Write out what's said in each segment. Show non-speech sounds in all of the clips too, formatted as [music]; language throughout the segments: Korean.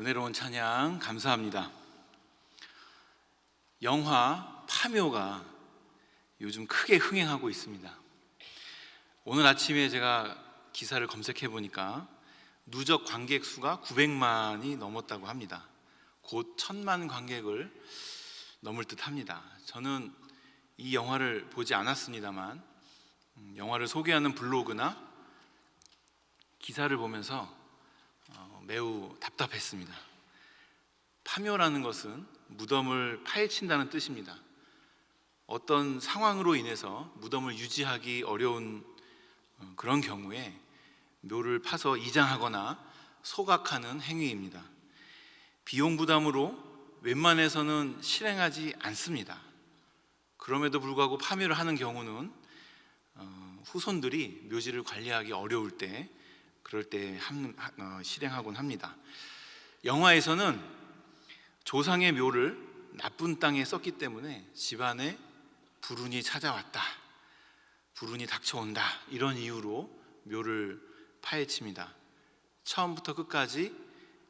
은혜로운 찬양 감사합니다. 영화 파묘가 요즘 크게 흥행하고 있습니다. 오늘 아침에 제가 기사를 검색해 보니까 누적 관객 수가 900만이 넘었다고 합니다. 곧 천만 관객을 넘을 듯 합니다. 저는 이 영화를 보지 않았습니다만 음, 영화를 소개하는 블로그나 기사를 보면서 어, 매우 답답했습니다. 파묘라는 것은 무덤을 파헤친다는 뜻입니다. 어떤 상황으로 인해서 무덤을 유지하기 어려운 어, 그런 경우에 묘를 파서 이장하거나 소각하는 행위입니다. 비용 부담으로 웬만해서는 실행하지 않습니다. 그럼에도 불구하고 파묘를 하는 경우는 어, 후손들이 묘지를 관리하기 어려울 때 그럴 때 함- 하- 어, 실행하곤 합니다. 영화에서는 조상의 묘를 나쁜 땅에 썼기 때문에 집안에 불운이 찾아왔다, 불운이 닥쳐온다 이런 이유로 묘를 파헤칩니다. 처음부터 끝까지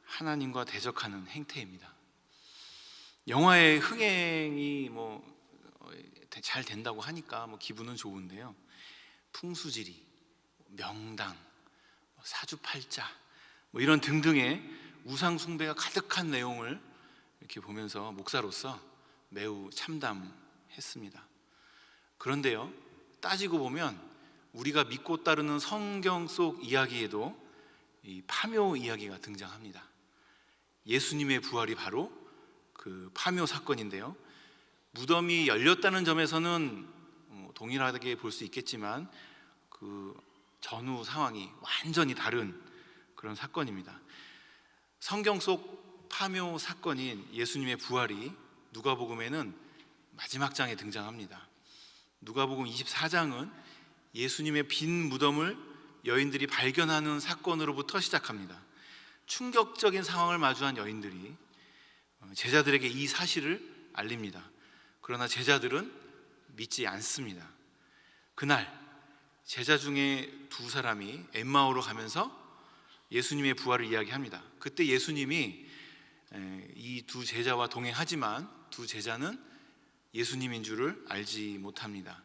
하나님과 대적하는 행태입니다. 영화의 흥행이 뭐 잘 된다고 하니까 뭐 기분은 좋은데요. 풍수지리, 명당, 뭐 사주팔자 뭐 이런 등등의 우상 숭배가 가득한 내용을 이렇게 보면서 목사로서 매우 참담했습니다. 그런데요, 따지고 보면 우리가 믿고 따르는 성경 속 이야기에도 이 파묘 이야기가 등장합니다. 예수님의 부활이 바로 그 파묘 사건인데요. 무덤이 열렸다는 점에서는 뭐 동일하게 볼 수 있겠지만 그 전후 상황이 완전히 다른 그런 사건입니다. 성경 속 파묘 사건인 예수님의 부활이 누가복음에는 마지막 장에 등장합니다. 누가복음 24장은 예수님의 빈 무덤을 여인들이 발견하는 사건으로부터 시작합니다. 충격적인 상황을 마주한 여인들이 어, 제자들에게 이 사실을 알립니다. 그러나 제자들은 믿지 않습니다. 그날 제자 중에 두 사람이 엠마오로 가면서 예수님의 부활을 이야기합니다. 그때 예수님이 이 두 제자와 동행하지만 두 제자는 예수님인 줄을 알지 못합니다.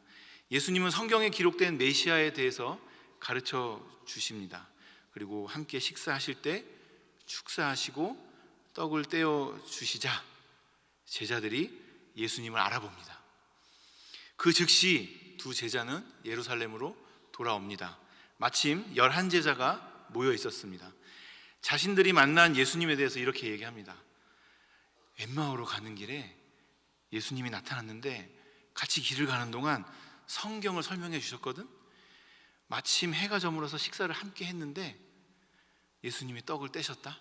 예수님은 성경에 기록된 메시아에 대해서 가르쳐 주십니다. 그리고 함께 식사하실 때 축사하시고 떡을 떼어 주시자 제자들이 예수님을 알아봅니다. 그 즉시 두 제자는 예루살렘으로 돌아옵니다. 마침 열한 제자가 모여 있었습니다. 자신들이 만난 예수님에 대해서 이렇게 얘기합니다. 엠마오로 가는 길에 예수님이 나타났는데 같이 길을 가는 동안 성경을 설명해 주셨거든. 마침 해가 저물어서 식사를 함께 했는데 예수님이 떡을 떼셨다.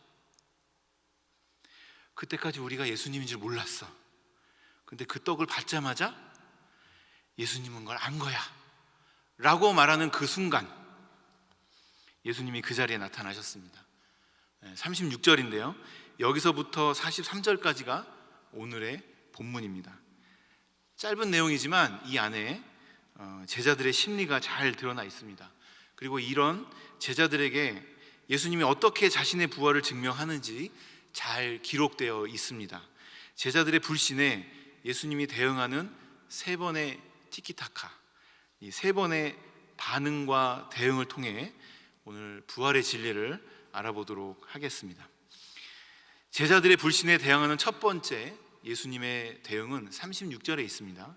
그때까지 우리가 예수님인 줄 몰랐어. 근데 그 떡을 받자마자 예수님은 걸 안 거야. 라고 말하는 그 순간 예수님이 그 자리에 나타나셨습니다. 36절인데요. 여기서부터 43절까지가 오늘의 본문입니다. 짧은 내용이지만 이 안에 어, 제자들의 심리가 잘 드러나 있습니다. 그리고 이런 제자들에게 예수님이 어떻게 자신의 부활을 증명하는지 잘 기록되어 있습니다. 제자들의 불신에 예수님이 대응하는 세 번의 티키타카, 이 세 번의 반응과 대응을 통해 오늘 부활의 진리를 알아보도록 하겠습니다. 제자들의 불신에 대항하는 첫 번째 예수님의 대응은 36절에 있습니다.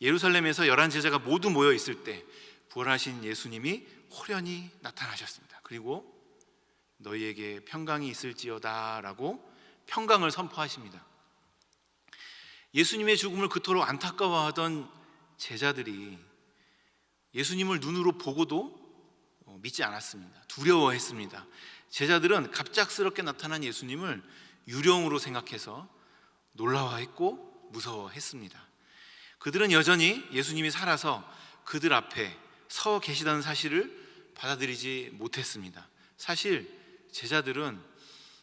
예루살렘에서 열한 제자가 모두 모여 있을 때 부활하신 예수님이 호련히 나타나셨습니다. 그리고 너희에게 평강이 있을지어다라고 평강을 선포하십니다. 예수님의 죽음을 그토록 안타까워하던 제자들이 예수님을 눈으로 보고도 어, 믿지 않았습니다. 두려워했습니다. 제자들은 갑작스럽게 나타난 예수님을 유령으로 생각해서 놀라워했고 무서워했습니다. 그들은 여전히 예수님이 살아서 그들 앞에 서 계시다는 사실을 받아들이지 못했습니다. 사실 제자들은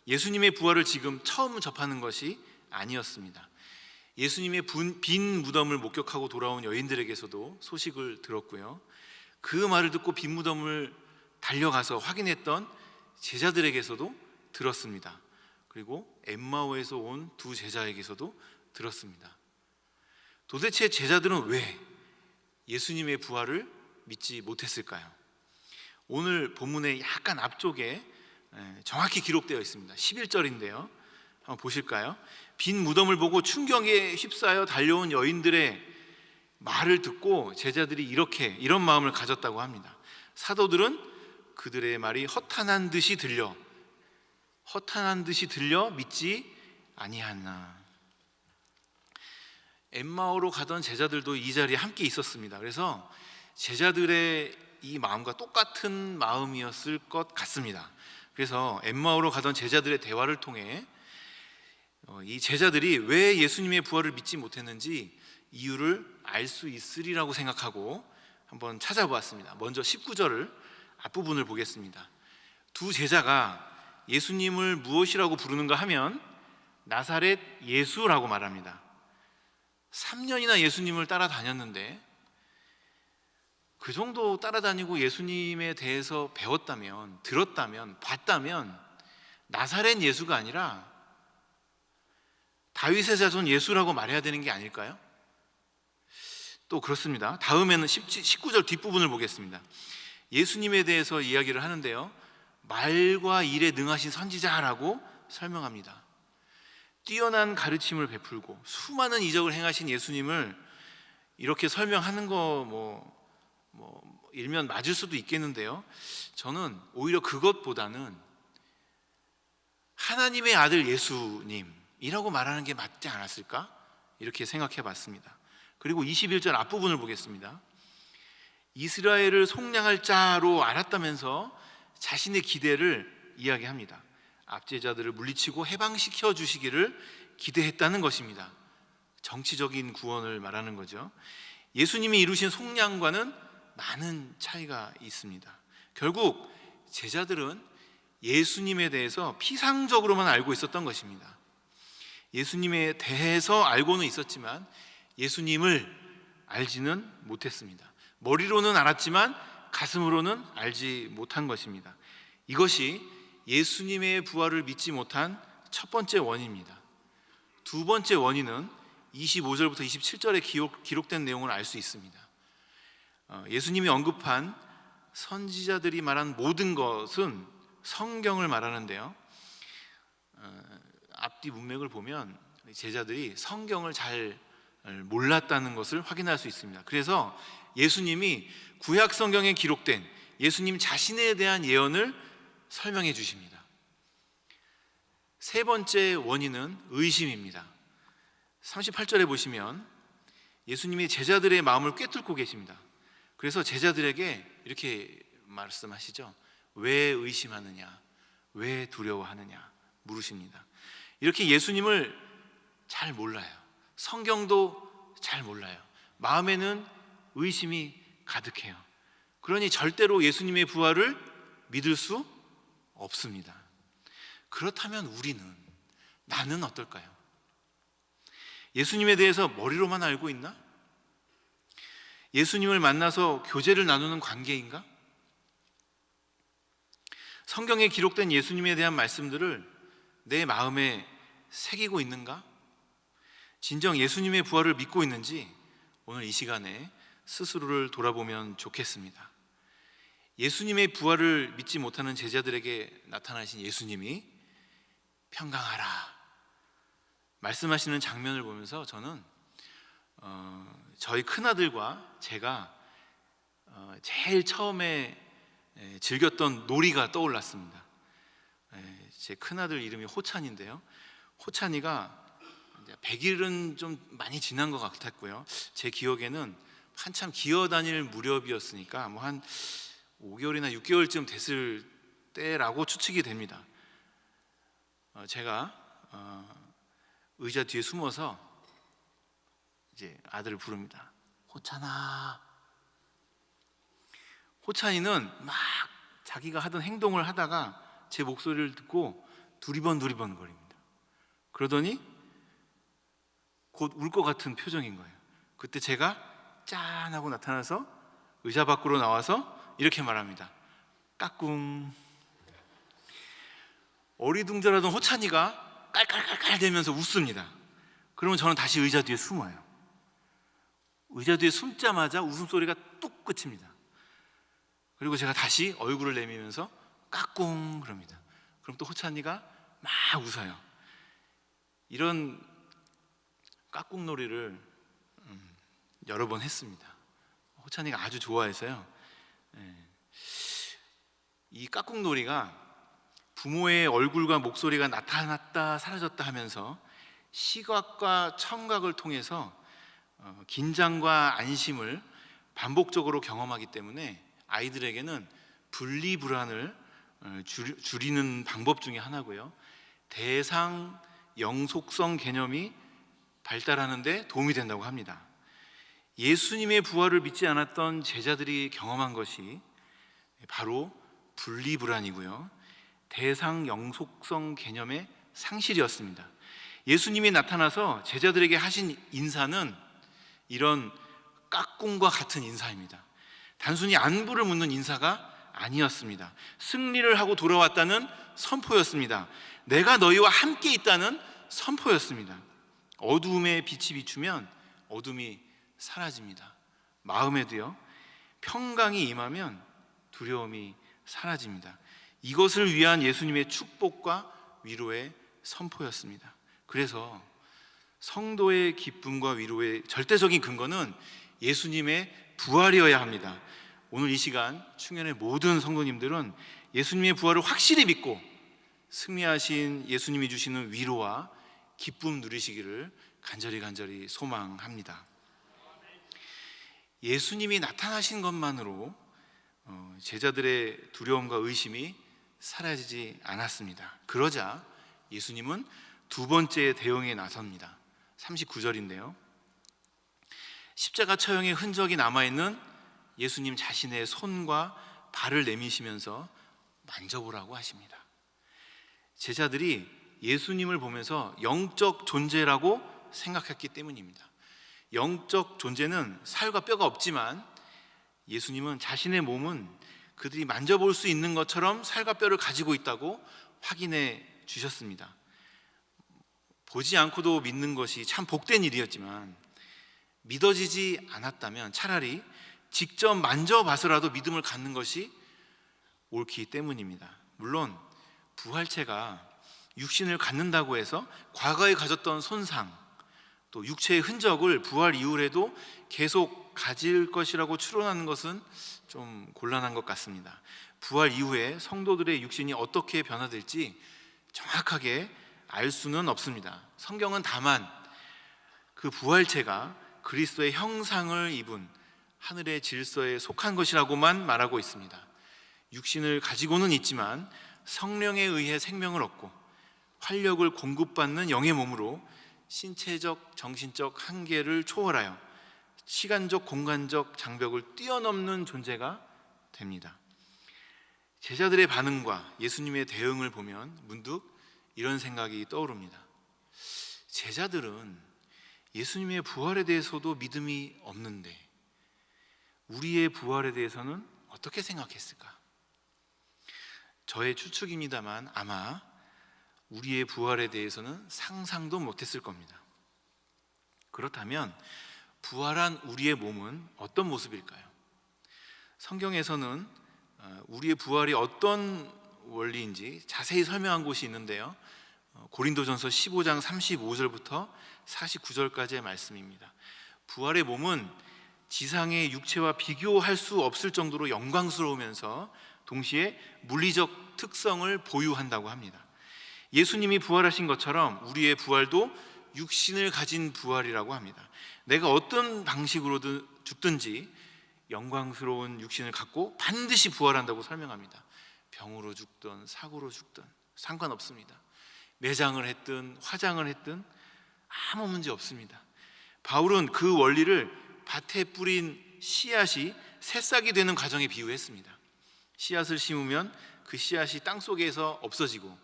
예수님의 부활을 지금 처음 접하는 것이 아니었습니다. 예수님의 분- 빈 무덤을 목격하고 돌아온 여인들에게서도 소식을 들었고요. 그 말을 듣고 빈 무덤을 달려가서 확인했던 제자들에게서도 들었습니다. 그리고 엠마오에서 온 두 제자에게서도 들었습니다. 도대체 제자들은 왜 예수님의 부활을 믿지 못했을까요? 오늘 본문의 약간 앞쪽에 에, 정확히 기록되어 있습니다. 11절인데요. 한번 보실까요? 빈 무덤을 보고 충격에 휩싸여 달려온 여인들의 말을 듣고 제자들이 이렇게 이런 마음을 가졌다고 합니다. 사도들은 그들의 말이 허탄한 듯이 들려 허탄한 듯이 들려 믿지 아니하나. 엠마오로 가던 제자들도 이 자리에 함께 있었습니다. 그래서 제자들의 이 마음과 똑같은 마음이었을 것 같습니다. 그래서 엠마오로 가던 제자들의 대화를 통해 어, 이 제자들이 왜 예수님의 부활을 믿지 못했는지 이유를 알 수 있으리라고 생각하고 한번 찾아보았습니다. 먼저 19절을 앞부분을 보겠습니다. 두 제자가 예수님을 무엇이라고 부르는가 하면 나사렛 예수라고 말합니다. 3년이나 예수님을 따라다녔는데 그 정도 따라다니고 예수님에 대해서 배웠다면, 들었다면, 봤다면 나사렛 예수가 아니라 다윗의 자손 예수라고 말해야 되는 게 아닐까요? 또 그렇습니다. 다음에는 19절 뒷부분을 보겠습니다. 예수님에 대해서 이야기를 하는데요. 말과 일에 능하신 선지자라고 설명합니다. 뛰어난 가르침을 베풀고 수많은 이적을 행하신 예수님을 이렇게 설명하는 거뭐 뭐 일면 맞을 수도 있겠는데요. 저는 오히려 그것보다는 하나님의 아들 예수님 이라고 말하는 게 맞지 않았을까? 이렇게 생각해 봤습니다. 그리고 21절 앞부분을 보겠습니다. 이스라엘을 속량할 자로 알았다면서 자신의 기대를 이야기합니다. 압제자들을 물리치고 해방시켜 주시기를 기대했다는 것입니다. 정치적인 구원을 말하는 거죠. 예수님이 이루신 속량과는 많은 차이가 있습니다. 결국 제자들은 예수님에 대해서 피상적으로만 알고 있었던 것입니다. 예수님에 대해서 알고는 있었지만 예수님을 알지는 못했습니다. 머리로는 알았지만 가슴으로는 알지 못한 것입니다. 이것이 예수님의 부활을 믿지 못한 첫 번째 원인입니다. 두 번째 원인은 25절부터 27절에 기록, 된 내용을 알 수 있습니다. 어, 예수님이 언급한 선지자들이 말한 모든 것은 성경을 말하는데요. 어, 앞뒤 문맥을 보면 제자들이 성경을 잘 몰랐다는 것을 확인할 수 있습니다. 그래서 예수님이 구약 성경에 기록된 예수님 자신에 대한 예언을 설명해 주십니다. 세 번째 원인은 의심입니다. 38절에 보시면 예수님이 제자들의 마음을 꿰뚫고 계십니다. 그래서 제자들에게 이렇게 말씀하시죠. 왜 의심하느냐? 왜 두려워하느냐? 물으십니다. 이렇게 예수님을 잘 몰라요. 성경도 잘 몰라요. 마음에는 의심이 가득해요. 그러니 절대로 예수님의 부활을 믿을 수 없습니다. 그렇다면 우리는 나는 어떨까요? 예수님에 대해서 머리로만 알고 있나? 예수님을 만나서 교제를 나누는 관계인가? 성경에 기록된 예수님에 대한 말씀들을 내 마음에 새기고 있는가? 진정 예수님의 부활을 믿고 있는지 오늘 이 시간에 스스로를 돌아보면 좋겠습니다. 예수님의 부활을 믿지 못하는 제자들에게 나타나신 예수님이 평강하라 말씀하시는 장면을 보면서 저는 어, 저희 큰 아들과 제가 어, 제일 처음에 에, 즐겼던 놀이가 떠올랐습니다. 제 큰 아들 이름이 호찬인데요. 호찬이가 100일은 좀 많이 지난 것 같았고요. 제 기억에는 한참 기어 다닐 무렵이었으니까 뭐 한 5개월이나 6개월쯤 됐을 때라고 추측이 됩니다. 어, 제가 어, 의자 뒤에 숨어서 이제 아들을 부릅니다. 호찬아. 호찬이는 막 자기가 하던 행동을 하다가 제 목소리를 듣고 두리번 두리번 거립니다. 그러더니 곧 울 것 같은 표정인 거예요. 그때 제가 짠 하고 나타나서 의자 밖으로 나와서 이렇게 말합니다. 까꿍. 어리둥절하던 호찬이가 깔깔깔깔 대면서 웃습니다. 그러면 저는 다시 의자 뒤에 숨어요. 의자 뒤에 숨자마자 웃음소리가 뚝 끝입니다. 그리고 제가 다시 얼굴을 내미면서 까꿍 그럽니다. 그럼 또 호찬이가 막 웃어요. 이런 까꿍놀이를 음, 여러 번 했습니다. 호찬이가 아주 좋아해서요. 예. 이 까꿍놀이가 부모의 얼굴과 목소리가 나타났다 사라졌다 하면서 시각과 청각을 통해서 어, 긴장과 안심을 반복적으로 경험하기 때문에 아이들에게는 분리 불안을 어, 줄- 줄이는 방법 중에 하나고요. 대상 영속성 개념이 발달하는데 도움이 된다고 합니다. 예수님의 부활을 믿지 않았던 제자들이 경험한 것이 바로 분리불안이고요. 대상 영속성 개념의 상실이었습니다. 예수님이 나타나서 제자들에게 하신 인사는 이런 까꿍과 같은 인사입니다. 단순히 안부를 묻는 인사가 아니었습니다. 승리를 하고 돌아왔다는 선포였습니다. 내가 너희와 함께 있다는 선포였습니다. 어두움에 빛이 비추면 어둠이 사라집니다. 마음에도요. 평강이 임하면 두려움이 사라집니다. 이것을 위한 예수님의 축복과 위로의 선포였습니다. 그래서 성도의 기쁨과 위로의 절대적인 근거는 예수님의 부활이어야 합니다. 오늘 이 시간 충현의 모든 성도님들은 예수님의 부활을 확실히 믿고 승리하신 예수님이 주시는 위로와 기쁨 누리시기를 간절히 간절히 소망합니다. 예수님이 나타나신 것만으로 어, 제자들의 두려움과 의심이 사라지지 않았습니다. 그러자 예수님은 두 번째 대응에 나섭니다. 39절인데요. 십자가 처형의 흔적이 남아있는 예수님 자신의 손과 발을 내미시면서 만져보라고 하십니다. 제자들이 예수님을 보면서 영적 존재라고 생각했기 때문입니다. 영적 존재는 살과 뼈가 없지만 예수님은 자신의 몸은 그들이 만져볼 수 있는 것처럼 살과 뼈를 가지고 있다고 확인해 주셨습니다. 보지 않고도 믿는 것이 참 복된 일이었지만 믿어지지 않았다면 차라리 직접 만져봐서라도 믿음을 갖는 것이 옳기 때문입니다. 물론 부활체가 육신을 갖는다고 해서 과거에 가졌던 손상 또 육체의 흔적을 부활 이후에도 계속 가질 것이라고 추론하는 것은 좀 곤란한 것 같습니다. 부활 이후에 성도들의 육신이 어떻게 변화될지 정확하게 알 수는 없습니다. 성경은 다만 그 부활체가 그리스도의 형상을 입은 하늘의 질서에 속한 것이라고만 말하고 있습니다. 육신을 가지고는 있지만 성령에 의해 생명을 얻고 활력을 공급받는 영의 몸으로 신체적, 정신적 한계를 초월하여 시간적, 공간적 장벽을 뛰어넘는 존재가 됩니다. 제자들의 반응과 예수님의 대응을 보면 문득 이런 생각이 떠오릅니다. 제자들은 예수님의 부활에 대해서도 믿음이 없는데 우리의 부활에 대해서는 어떻게 생각했을까? 저의 추측입니다만 아마 우리의 부활에 대해서는 상상도 못했을 겁니다. 그렇다면 부활한 우리의 몸은 어떤 모습일까요? 성경에서는 어, 우리의 부활이 어떤 원리인지 자세히 설명한 곳이 있는데요. 어, 고린도전서 15장 35절부터 49절까지의 말씀입니다. 부활의 몸은 지상의 육체와 비교할 수 없을 정도로 영광스러우면서 동시에 물리적 특성을 보유한다고 합니다. 예수님이 부활하신 것처럼 우리의 부활도 육신을 가진 부활이라고 합니다. 내가 어떤 방식으로든 죽든지 영광스러운 육신을 갖고 반드시 부활한다고 설명합니다. 병으로 죽든 사고로 죽든 상관없습니다. 매장을 했든 화장을 했든 아무 문제 없습니다. 바울은 그 원리를 밭에 뿌린 씨앗이 새싹이 되는 과정에 비유했습니다. 씨앗을 심으면 그 씨앗이 땅 속에서 없어지고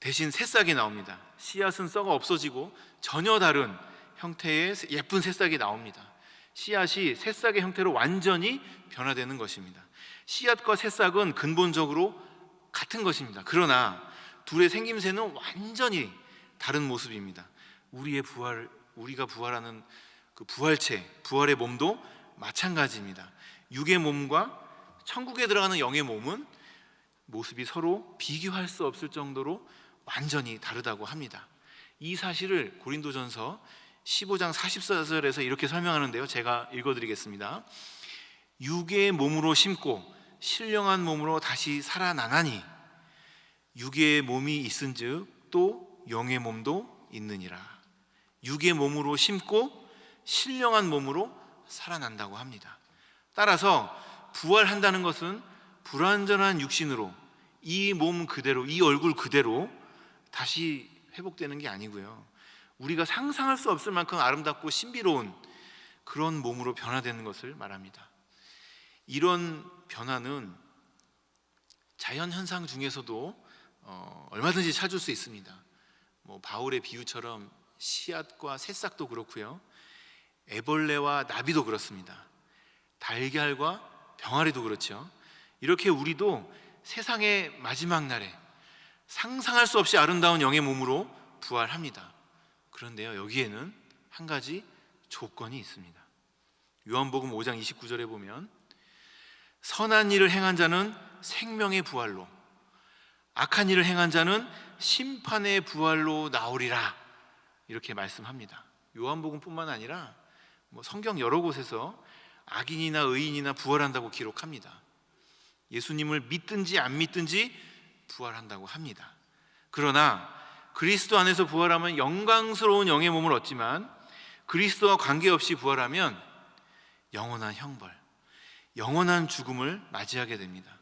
대신 새싹이 나옵니다. 씨앗은 썩어 없어지고 전혀 다른 형태의 예쁜 새싹이 나옵니다. 씨앗이 새싹의 형태로 완전히 변화되는 것입니다. 씨앗과 새싹은 근본적으로 같은 것입니다. 그러나 둘의 생김새는 완전히 다른 모습입니다. 우리의 부활, 우리가 부활하는 그 부활체, 부활의 몸도 마찬가지입니다. 육의 몸과 천국에 들어가는 영의 몸은 모습이 서로 비교할 수 없을 정도로 완전히 다르다고 합니다. 이 사실을 고린도전서 15장 44절에서 이렇게 설명하는데요. 제가 읽어드리겠습니다. 육의 몸으로 심고 신령한 몸으로 다시 살아나나니 육의 몸이 있은즉 또 영의 몸도 있느니라. 육의 몸으로 심고 신령한 몸으로 살아난다고 합니다. 따라서 부활한다는 것은 불완전한 육신으로 이 몸 그대로 이 얼굴 그대로 다시 회복되는 게 아니고요. 우리가 상상할 수 없을 만큼 아름답고 신비로운 그런 몸으로 변화되는 것을 말합니다. 이런 변화는 자연 현상 중에서도 어, 얼마든지 찾을 수 있습니다. 뭐 바울의 비유처럼 씨앗과 새싹도 그렇고요. 애벌레와 나비도 그렇습니다. 달걀과 병아리도 그렇죠. 이렇게 우리도 세상의 마지막 날에 상상할 수 없이 아름다운 영의 몸으로 부활합니다. 그런데요, 여기에는 한 가지 조건이 있습니다. 요한복음 5장 29절에 보면 선한 일을 행한 자는 생명의 부활로 악한 일을 행한 자는 심판의 부활로 나오리라 이렇게 말씀합니다. 요한복음뿐만 아니라 뭐 성경 여러 곳에서 악인이나 의인이나 부활한다고 기록합니다. 예수님을 믿든지 안 믿든지 부활한다고 합니다. 그러나 그리스도 안에서 부활하면 영광스러운 영의 몸을 얻지만 그리스도와 관계없이 부활하면 영원한 형벌, 영원한 죽음을 맞이하게 됩니다.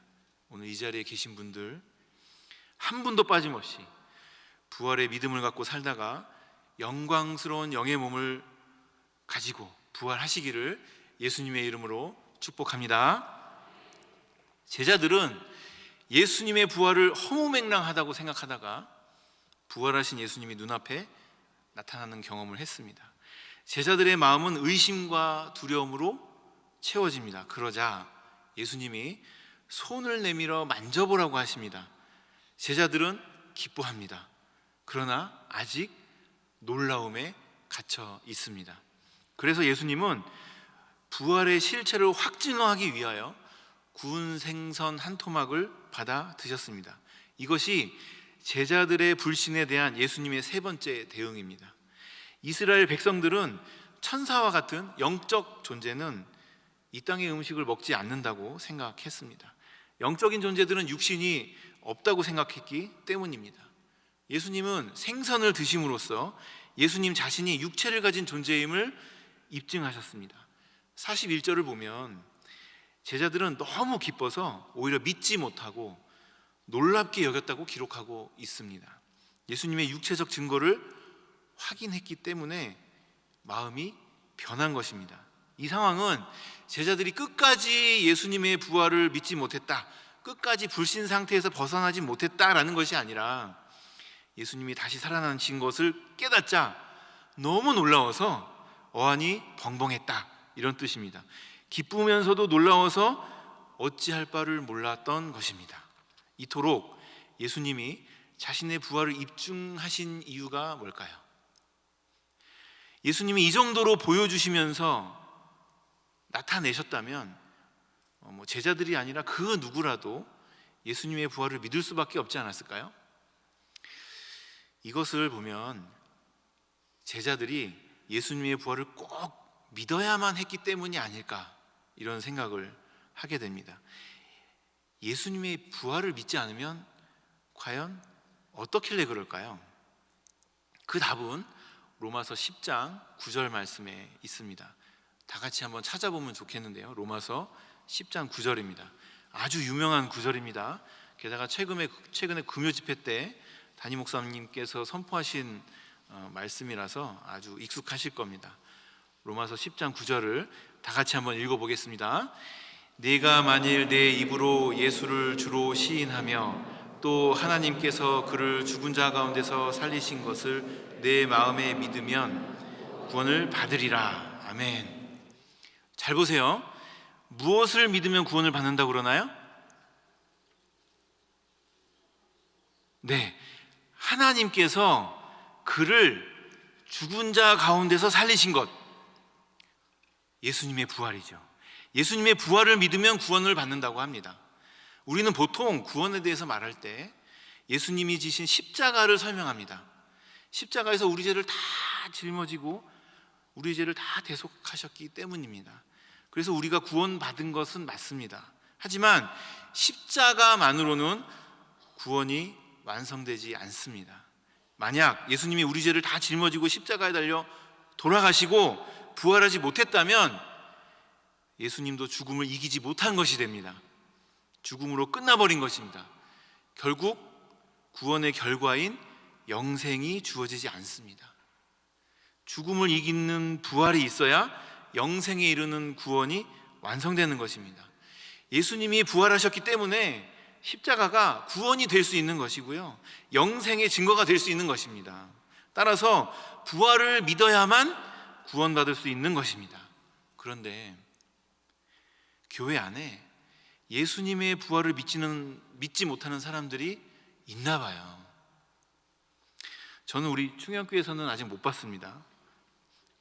오늘 이 자리에 계신 분들 한 분도 빠짐없이 부활의 믿음을 갖고 살다가 영광스러운 영의 몸을 가지고 부활하시기를 예수님의 이름으로 축복합니다. 제자들은 예수님의 부활을 허무맹랑하다고 생각하다가 부활하신 예수님이 눈앞에 나타나는 경험을 했습니다. 제자들의 마음은 의심과 두려움으로 채워집니다. 그러자 예수님이 손을 내밀어 만져보라고 하십니다. 제자들은 기뻐합니다. 그러나 아직 놀라움에 갇혀 있습니다. 그래서 예수님은 부활의 실체를 확증하기 위하여 구운 생선 한 토막을 받아 드셨습니다. 이것이 제자들의 불신에 대한 예수님의 세 번째 대응입니다. 이스라엘 백성들은 천사와 같은 영적 존재는 이 땅의 음식을 먹지 않는다고 생각했습니다. 영적인 존재들은 육신이 없다고 생각했기 때문입니다. 예수님은 생선을 드심으로써 예수님 자신이 육체를 가진 존재임을 입증하셨습니다. 41절을 보면 제자들은 너무 기뻐서 오히려 믿지 못하고 놀랍게 여겼다고 기록하고 있습니다. 예수님의 육체적 증거를 확인했기 때문에 마음이 변한 것입니다. 이 상황은 제자들이 끝까지 예수님의 부활을 믿지 못했다. 끝까지 불신 상태에서 벗어나지 못했다라는 것이 아니라 예수님이 다시 살아나신 것을 깨닫자 너무 놀라워서 어안이 벙벙했다. 이런 뜻입니다. 기쁘면서도 놀라워서 어찌할 바를 몰랐던 것입니다. 이토록 예수님이 자신의 부활을 입증하신 이유가 뭘까요? 예수님이 이 정도로 보여주시면서 나타내셨다면 어, 뭐 제자들이 아니라 그 누구라도 예수님의 부활을 믿을 수밖에 없지 않았을까요? 이것을 보면 제자들이 예수님의 부활을 꼭 믿어야만 했기 때문이 아닐까 이런 생각을 하게 됩니다. 예수님의 부활을 믿지 않으면 과연 어떻길래 그럴까요? 그 답은 로마서 10장 9절 말씀에 있습니다. 다 같이 한번 찾아보면 좋겠는데요. 로마서 10장 9절입니다. 아주 유명한 구절입니다. 게다가 최근에 최근에 금요 집회 때 담임 목사님께서 선포하신 어, 말씀이라서 아주 익숙하실 겁니다. 로마서 10장 9절을 다 같이 한번 읽어보겠습니다. 내가 만일 내 입으로 예수를 주로 시인하며 또 하나님께서 그를 죽은 자 가운데서 살리신 것을 내 마음에 믿으면 구원을 받으리라. 아멘. 잘 보세요. 무엇을 믿으면 구원을 받는다고 그러나요? 네. 하나님께서 그를 죽은 자 가운데서 살리신 것. 예수님의 부활이죠. 예수님의 부활을 믿으면 구원을 받는다고 합니다. 우리는 보통 구원에 대해서 말할 때 예수님이 지신 십자가를 설명합니다. 십자가에서 우리 죄를 다 짊어지고 우리 죄를 다 대속하셨기 때문입니다. 그래서 우리가 구원받은 것은 맞습니다. 하지만 십자가만으로는 구원이 완성되지 않습니다. 만약 예수님이 우리 죄를 다 짊어지고 십자가에 달려 돌아가시고 부활하지 못했다면 예수님도 죽음을 이기지 못한 것이 됩니다. 죽음으로 끝나버린 것입니다. 결국 구원의 결과인 영생이 주어지지 않습니다. 죽음을 이기는 부활이 있어야 영생에 이르는 구원이 완성되는 것입니다. 예수님이 부활하셨기 때문에 십자가가 구원이 될 수 있는 것이고요. 영생의 증거가 될 수 있는 것입니다. 따라서 부활을 믿어야만 구원받을 수 있는 것입니다. 그런데 교회 안에 예수님의 부활을 믿지는 믿지 못하는 사람들이 있나 봐요. 저는 우리 충영교에서는 아직 못 봤습니다.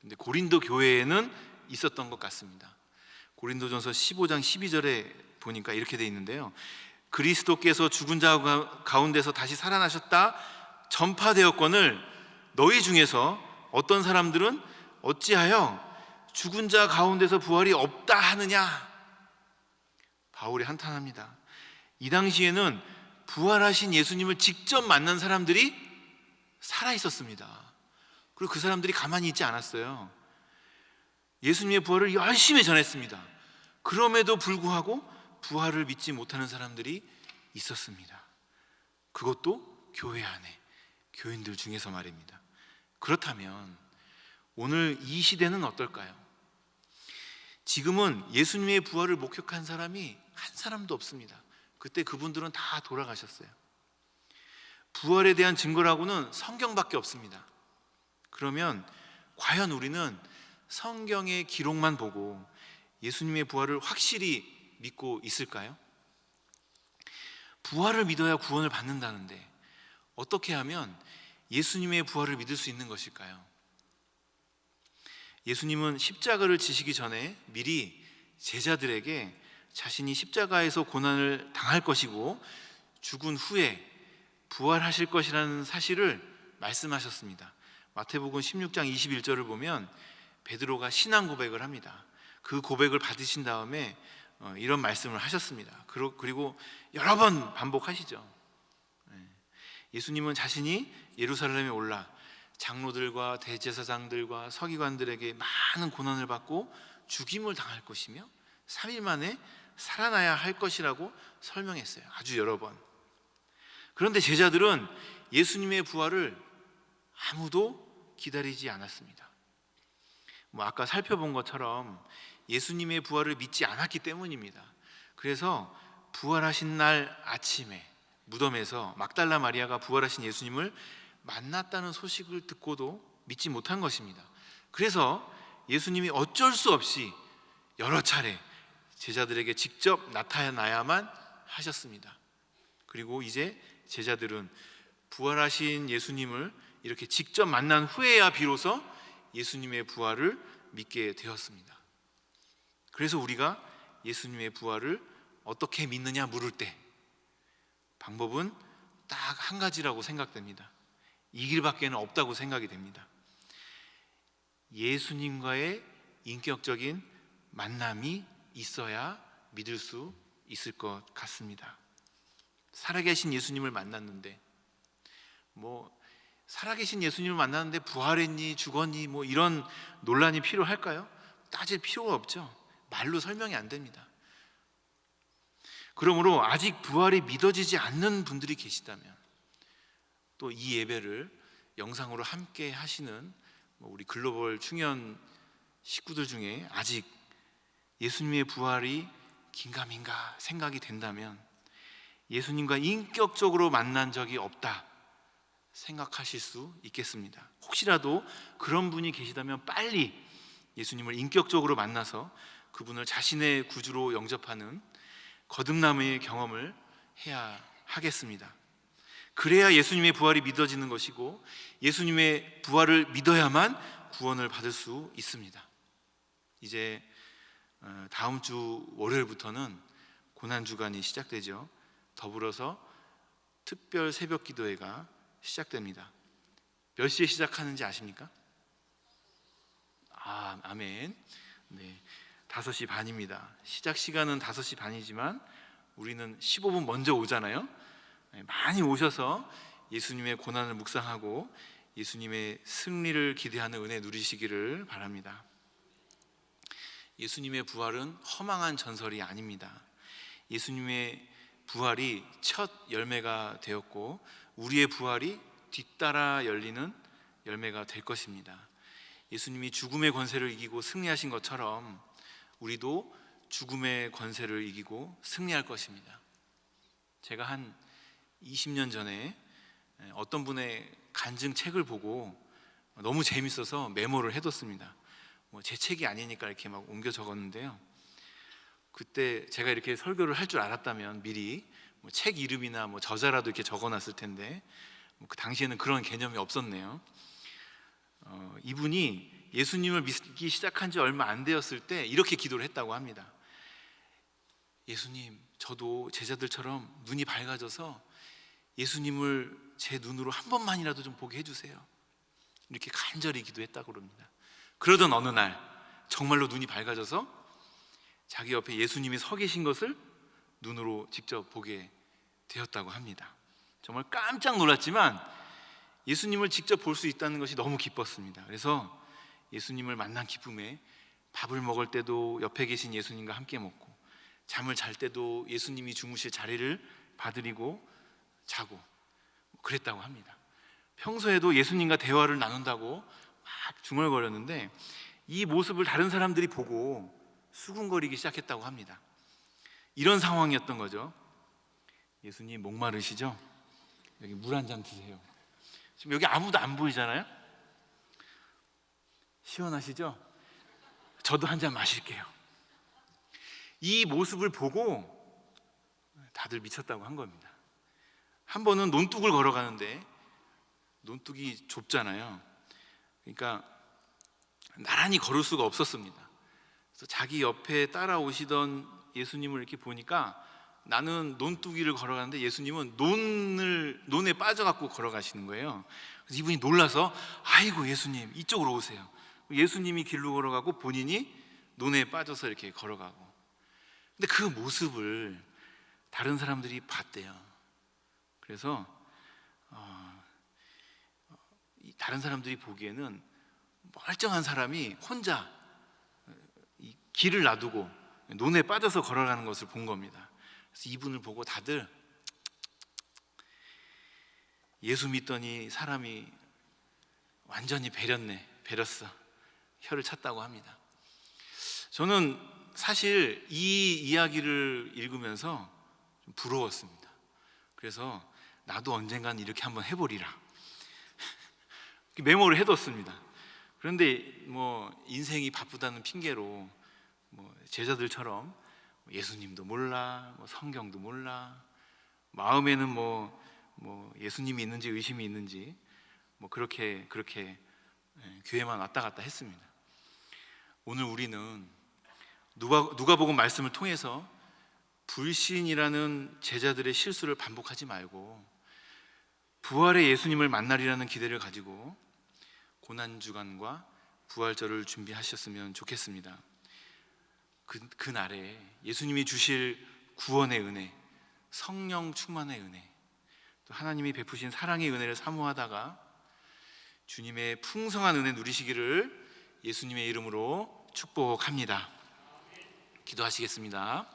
근데 고린도 교회에는 있었던 것 같습니다. 고린도전서 15장 12절에 보니까 이렇게 돼 있는데요. 그리스도께서 죽은 자 가운데서 다시 살아나셨다 전파되었거늘 너희 중에서 어떤 사람들은 어찌하여 죽은 자 가운데서 부활이 없다 하느냐? 바울이 한탄합니다. 이 당시에는 부활하신 예수님을 직접 만난 사람들이 살아 있었습니다. 그리고 그 사람들이 가만히 있지 않았어요. 예수님의 부활을 열심히 전했습니다. 그럼에도 불구하고 부활을 믿지 못하는 사람들이 있었습니다. 그것도 교회 안에 교인들 중에서 말입니다. 그렇다면 오늘 이 시대는 어떨까요? 지금은 예수님의 부활을 목격한 사람이 한 사람도 없습니다. 그때 그분들은 다 돌아가셨어요. 부활에 대한 증거라고는 성경밖에 없습니다. 그러면 과연 우리는 성경의 기록만 보고 예수님의 부활을 확실히 믿고 있을까요? 부활을 믿어야 구원을 받는다는데 어떻게 하면 예수님의 부활을 믿을 수 있는 것일까요? 예수님은 십자가를 지시기 전에 미리 제자들에게 자신이 십자가에서 고난을 당할 것이고 죽은 후에 부활하실 것이라는 사실을 말씀하셨습니다. 마태복음 16장 21절을 보면 베드로가 신앙 고백을 합니다. 그 고백을 받으신 다음에 어, 이런 말씀을 하셨습니다. 그리고 여러 번 반복하시죠. 네. 예수님은 자신이 예루살렘에 올라 장로들과 대제사장들과 서기관들에게 많은 고난을 받고 죽임을 당할 것이며 3일 만에 살아나야 할 것이라고 설명했어요. 아주 여러 번. 그런데 제자들은 예수님의 부활을 아무도 기다리지 않았습니다. 뭐 아까 살펴본 것처럼 예수님의 부활을 믿지 않았기 때문입니다. 그래서 부활하신 날 아침에 무덤에서 막달라 마리아가 부활하신 예수님을 만났다는 소식을 듣고도 믿지 못한 것입니다. 그래서 예수님이 어쩔 수 없이 여러 차례 제자들에게 직접 나타나야만 하셨습니다. 그리고 이제 제자들은 부활하신 예수님을 이렇게 직접 만난 후에야 비로소 예수님의 부활을 믿게 되었습니다. 그래서 우리가 예수님의 부활을 어떻게 믿느냐 물을 때 방법은 딱 한 가지라고 생각됩니다. 이 길밖에는 없다고 생각이 됩니다. 예수님과의 인격적인 만남이 있어야 믿을 수 있을 것 같습니다. 살아계신 예수님을 만났는데 뭐 살아계신 예수님을 만났는데 부활했니 죽었니 뭐 이런 논란이 필요할까요? 따질 필요가 없죠. 말로 설명이 안 됩니다. 그러므로 아직 부활이 믿어지지 않는 분들이 계시다면 또 이 예배를 영상으로 함께 하시는 뭐 우리 글로벌 충현 식구들 중에 아직 예수님의 부활이 긴가민가 생각이 된다면 예수님과 인격적으로 만난 적이 없다 생각하실 수 있겠습니다. 혹시라도 그런 분이 계시다면 빨리 예수님을 인격적으로 만나서 그분을 자신의 구주로 영접하는 거듭남의 경험을 해야 하겠습니다. 그래야 예수님의 부활이 믿어지는 것이고 예수님의 부활을 믿어야만 구원을 받을 수 있습니다. 이제 어, 다음 주 월요일부터는 고난 주간이 시작되죠. 더불어서 특별 새벽 기도회가 시작됩니다. 몇 시에 시작하는지 아십니까? 아, 아멘. 네. 5시 반입니다. 시작 시간은 5시 반이지만 우리는 15분 먼저 오잖아요. 네, 많이 오셔서 예수님의 고난을 묵상하고 예수님의 승리를 기대하는 은혜 누리시기를 바랍니다. 예수님의 부활은 허망한 전설이 아닙니다. 예수님의 부활이 첫 열매가 되었고 우리의 부활이 뒤따라 열리는 열매가 될 것입니다. 예수님이 죽음의 권세를 이기고 승리하신 것처럼 우리도 죽음의 권세를 이기고 승리할 것입니다. 제가 한 20년 전에 어떤 분의 간증 책을 보고 너무 재밌어서 메모를 해뒀습니다. 뭐 제 책이 아니니까 이렇게 막 옮겨 적었는데요. 그때 제가 이렇게 설교를 할 줄 알았다면 미리 뭐 책 이름이나 뭐 저자라도 이렇게 적어놨을 텐데 뭐 그 당시에는 그런 개념이 없었네요. 어, 이분이 예수님을 믿기 시작한 지 얼마 안 되었을 때 이렇게 기도를 했다고 합니다. 예수님, 저도 제자들처럼 눈이 밝아져서 예수님을 제 눈으로 한 번만이라도 좀 보게 해주세요. 이렇게 간절히 기도했다고 그럽니다. 그러던 어느 날 정말로 눈이 밝아져서 자기 옆에 예수님이 서 계신 것을 눈으로 직접 보게 되었다고 합니다. 정말 깜짝 놀랐지만 예수님을 직접 볼 수 있다는 것이 너무 기뻤습니다. 그래서 예수님을 만난 기쁨에 밥을 먹을 때도 옆에 계신 예수님과 함께 먹고 잠을 잘 때도 예수님이 주무실 자리를 봐드리고 자고 그랬다고 합니다. 평소에도 예수님과 대화를 나눈다고 막 중얼거렸는데 이 모습을 다른 사람들이 보고 수군거리기 시작했다고 합니다. 이런 상황이었던 거죠. 예수님 목마르시죠? 여기 물 한 잔 드세요. 지금 여기 아무도 안 보이잖아요? 시원하시죠? 저도 한 잔 마실게요. 이 모습을 보고 다들 미쳤다고 한 겁니다. 한 번은 논둑을 걸어가는데 논둑이 좁잖아요. 그러니까 나란히 걸을 수가 없었습니다. 그래서 자기 옆에 따라오시던 예수님을 이렇게 보니까 나는 논두기를 걸어가는데 예수님은 논을 논에 빠져갖고 걸어가시는 거예요. 이분이 놀라서 아이고 예수님 이쪽으로 오세요. 예수님이 길로 걸어가고 본인이 논에 빠져서 이렇게 걸어가고. 근데 그 모습을 다른 사람들이 봤대요. 그래서 어, 이 다른 사람들이 보기에는 멀쩡한 사람이 혼자 이 길을 놔두고 논에 빠져서 걸어가는 것을 본 겁니다. 그래서 이분을 보고 다들 예수 믿더니 사람이 완전히 배렸네, 배렸어. 혀를 찼다고 합니다. 저는 사실 이 이야기를 읽으면서 좀 부러웠습니다. 그래서 나도 언젠간 이렇게 한번 해보리라. [laughs] 메모를 해뒀습니다. 그런데 뭐 인생이 바쁘다는 핑계로 뭐 제자들처럼 예수님도 몰라, 뭐 성경도 몰라, 마음에는 뭐, 뭐 예수님이 있는지 의심이 있는지 뭐 그렇게 그렇게 예, 교회만 왔다 갔다 했습니다. 오늘 우리는 누가 누가 복음 말씀을 통해서 불신이라는 제자들의 실수를 반복하지 말고 부활의 예수님을 만나리라는 기대를 가지고 고난 주간과 부활절을 준비하셨으면 좋겠습니다. 그, 그 날에 예수님이 주실 구원의 은혜, 성령 충만의 은혜, 또 하나님이 베푸신 사랑의 은혜를 사모하다가 주님의 풍성한 은혜 누리시기를 예수님의 이름으로 축복합니다. 기도하시겠습니다.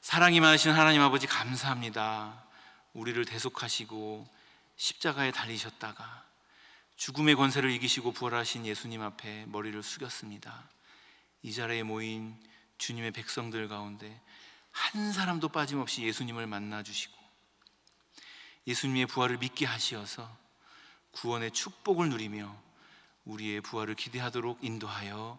사랑이 많으신 하나님 아버지 감사합니다. 우리를 대속하시고 십자가에 달리셨다가 죽음의 권세를 이기시고 부활하신 예수님 앞에 머리를 숙였습니다. 이 자리에 모인 주님의 백성들 가운데 한 사람도 빠짐없이 예수님을 만나 주시고 예수님의 부활을 믿게 하시어서 구원의 축복을 누리며 우리의 부활을 기대하도록 인도하여